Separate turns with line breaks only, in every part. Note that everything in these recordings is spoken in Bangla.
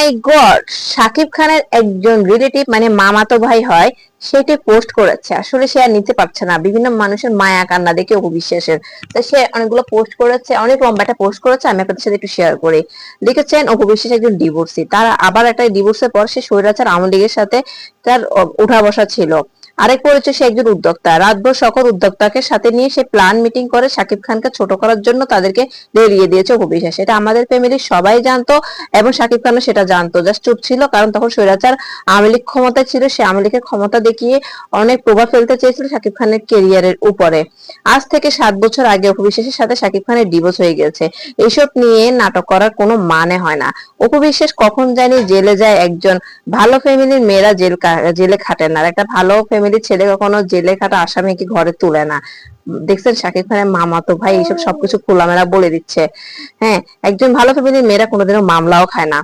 মাই গড সাকিব খানের একজন রিলেটিভ মানে মামাতো ভাই হয়, সেটি পোস্ট করেছে। আসলে সে আর নিতে পারছে না। বিভিন্ন মানুষের মায়া কান্না দেখে অপবিশ্বাসের তো সে অনেকগুলো পোস্ট করেছে, অনেক লম্বা একটা পোস্ট করেছে, আমি আপনাদের সাথে একটু শেয়ার করি। লিখেছেন অপবিশ্বাস একজন ডিভোর্সি তার আবার একটা ডিভোর্সের পর সে স্বৈরাচার আওয়ামী লীগের সাথে তার উঠা বসা ছিল। আরেক পরিচয় সে একজন উদ্যোক্তা। রাতভর সকল উদ্যোক্তাকে সাথে নিয়ে সে প্ল্যান মিটিং করে শাকিব খানকে ছোট করার জন্য তাদেরকে বেরিয়ে দিয়েছে অপবিশ্বাস এটা আমাদের ফ্যামিলির সবাই জানতো এবং শাকিব খানও সেটা জানতো। জাস্ট চুপ ছিল, কারণ তখন স্বৈরাচার আওয়ামী লীগ ক্ষমতায় ছিল। সে আওয়ামী লীগের ক্ষমতা দেখিয়ে অনেক প্রভাব ফেলতে চেয়েছিল শাকিব খানের কেরিয়ারের উপরে। আজ থেকে সাত বছর আগে অপবিশ্বাসের সাথে শাকিব খানের ডিভোর্স হয়ে গেছে। এইসব নিয়ে নাটক করার কোনো মানে হয় না। অপবিশ্বাস কখন জানি জেলে যায় একজন ভালো ফ্যামিলির মেয়েরা জেল জেলে খাটে না। আর একটা ভালো ফ্যামিলির ছেলে কখনো জেলে খাটা আসামিকে ঘরে তুলে না। দেখছেন শাকিব খানের মামা তো ভাই এইসব সবকিছু খোলামেলা বলে দিচ্ছে। হ্যাঁ একজন ভালো ফ্যামিলির মেয়েরা কোনোদিনও মামলাও খায় না।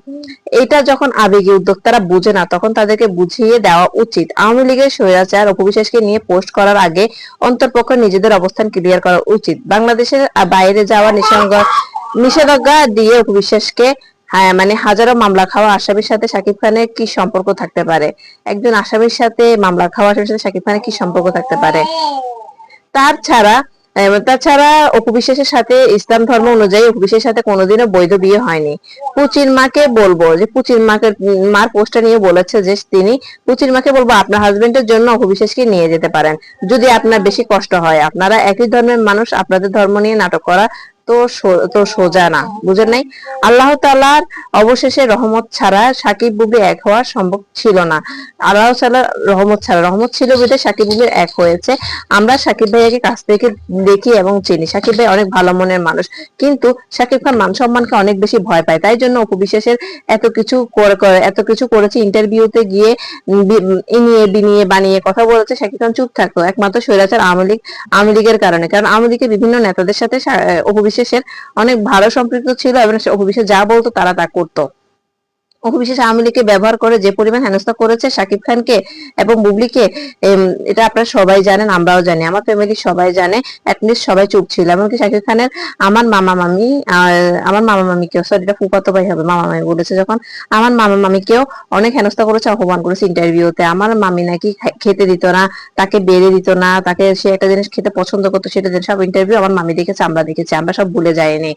এটা যখন আবেগী উদ্যোক্তারা বুঝে না তখন তাদেরকে বুঝিয়ে দেওয়া উচিত। আওয়ামী লীগের স্বৈরাচার উপবিশ্বাসকে নিয়ে পোস্ট করার আগে অন্তর্পক্ষ নিজেদের অবস্থান ক্লিয়ার করা উচিত। বাংলাদেশের বাইরে যাওয়া নিষেধাজ্ঞা নিষেধাজ্ঞা দিয়ে অপবিশ্বাসকে হ্যাঁ মানে হাজারো মামলা খাওয়া আসামির সাথে শাকিব খানের কি সম্পর্ক থাকতে পারে? একজন আসামির সাথে মামলা খাওয়া আসামির সাথে শাকিব খানের কি সম্পর্ক থাকতে পারে? তার ছাড়া তাছাড়া অপবিশ্বাসের সাথে ইসলাম ধর্ম অনুযায়ী অপবিশ্বাসের সাথে কোনোদিনও বৈধ বিয়ে হয়নি। পুচির মাকে বলব যে পুচির মাকে, মার পোস্টটা নিয়ে বলেছে যে, তিনি পুচির মাকে বলব আপনার হাজবেন্ডের জন্য অপবিশ্বাসকে নিয়ে যেতে পারেন। যদি আপনার বেশি কষ্ট হয়, আপনারা একই ধর্মের মানুষ, আপনাদের ধর্ম নিয়ে নাটক করা তো তো সোজা না, বুঝেন নাই? আল্লাহ তাআলার অবশেষে রহমত ছাড়া সাকিব বুবলি এক হওয়া সম্ভব ছিল না। আল্লাহ তাআলার রহমত ছাড়া, রহমত ছিল বলে সাকিব বুবলির এক হয়েছে। আমরা সাকিব ভাইয়াকে কাছ থেকে দেখি এবং চিনি। সাকিব ভাই অনেক ভালো মনের মানুষ, কিন্তু সাকিব খান মান সম্মানকে অনেক বেশি ভয় পায়। তাই জন্য উপবিশ্বাসের এত কিছু করে এত কিছু করেছে ইন্টারভিউতে গিয়ে ইনিয়ে, বিনিয়ে, বানিয়ে কথা বলেছে। সাকিব খান চুপ থাকতো একমাত্র স্বৈরাচার আওয়ামী লীগ, আওয়ামী লীগের কারণে। কারণ আওয়ামী লীগের বিভিন্ন নেতাদের সাথে সা- অপবিশ্বাসের অনেক ভালো সম্পৃক্ত ছিল এবং অভিষেক যা বলতো তারা তা করতো। অপবিশ্বাস আওয়ামী লীগকে ব্যবহার করে যে পরিমাণ হেনস্থা করেছে সাকিব খানকে এবং বুবলিকে এটা আপনারা সবাই জানেন, আমরাও জানি, আমার ফ্যামিলি সবাই জানে অ্যাটলিস্ট সবাই চুপ ছিল, এমনকি সাকিব খানের আমার মামা মামি আমার মামা মামিকেও সরি এটা ফুফাতো ভাই হবে, মামা মামি বলেছে যখন, আমার মামা মামিকেও অনেক হেনস্থা করেছে, অপমান করেছে ইন্টারভিউতে আমার মামি নাকি খেতে দিত না, তাকে বেড়ে দিত না, তাকে সে একটা জিনিস খেতে পছন্দ করতো, সেটা জিনিস সব ইন্টারভিউ আমার মামি দেখেছে, আমরা দেখেছি, আমরা সব ভুলে যাইনি।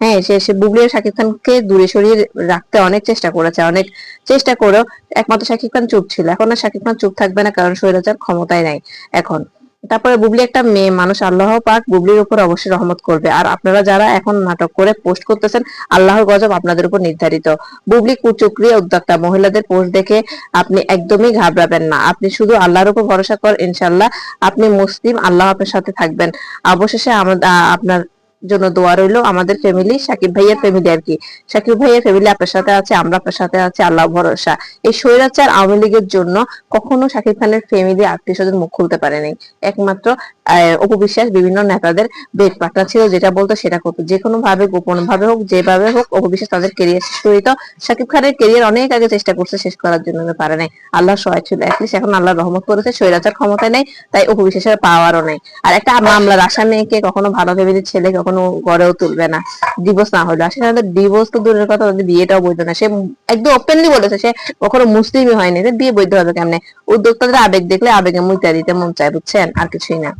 হ্যাঁ সে বুবলি আর শাকিব খানকে দূরে সরিয়ে রাখতে অনেক চেষ্টা করেছে। অনেক চেষ্টা করেও একমাত্র শাকিব খান চুপ ছিল। এখন আর শাকিব খান চুপ থাকবে না, কারণ স্বৈরাচার ক্ষমতায় নাই এখন। তারপরে বুবলি একটা মেয়ে, মানুষ আল্লাহ পাক বুবলির উপর অবশ্যই রহমত করবে। আর আপনারা যারা এখন নাটক করে পোস্ট করতেছেন, আল্লাহর গজব আপনাদের উপর নির্ধারিত। বুবলি কুচক্রি উদ্যোক্তা, মহিলাদের পোস্ট দেখে আপনি একদমই ঘাবড়াবেন না। আপনি শুধু আল্লাহর উপর ভরসা কর ইনশাল্লাহ আপনি মুসলিম, আল্লাহ আপনার সাথে থাকবেন। অবশেষে আমাদের আপনার জন্য দোয়া রইল আমাদের ফ্যামিলি সাকিব ভাইয়ের ফ্যামিলি আর কি সাকিব ভাইয়ের ফ্যামিলি আপনার সাথে আছে আমরা আপনার সাথে আছি আল্লাহ ভরসা। এই স্বৈরাচার আওয়ামী লীগের জন্য কখনো সাকিব খানের ফ্যামিলি আত্মীয় স্বজন মুখ খুলতে পারেনি একমাত্র আহ, অপু বিশ্বাস বিভিন্ন নেতাদের বেড পার্টনার ছিল যেটা বলতো সেটা করতো। যে কোনো ভাবে গোপন ভাবে হোক যেভাবে হোক অপু বিশ্বাস তাদের কেরিয়ার শেষ করে দিত সাকিব খানের কেরিয়ার অনেক আগে চেষ্টা করছে শেষ করার জন্য পারে নাই। আল্লাহ সহায় ছিল অ্যাটলিস্ট এখন আল্লাহ রহমত করেছে স্বৈরাচার ক্ষমতায় নেই তাই অপু বিশ্বাসের পাওয়ারও নেই। আর একটা মামলার আসামিকে কখনো ভালো ফ্যামিলির ছেলে কখনো গড়েও তুলবে না। ডিভোর্স না হলে আসলে তাদের ডিভোর্স তো দূরের কথা, তাদের বিয়েটাও বৈধ না। সে একদম ওপেনলি বলেছে, সে কখনো মুসলিমই হয়নি। বিয়ে বৈধ হবে কেমনে? উদ্যোক্তাদের আবেগ দেখলে আবেগে মুইতা দিতে মন চায়, বুঝছেন? আর কিছুই না।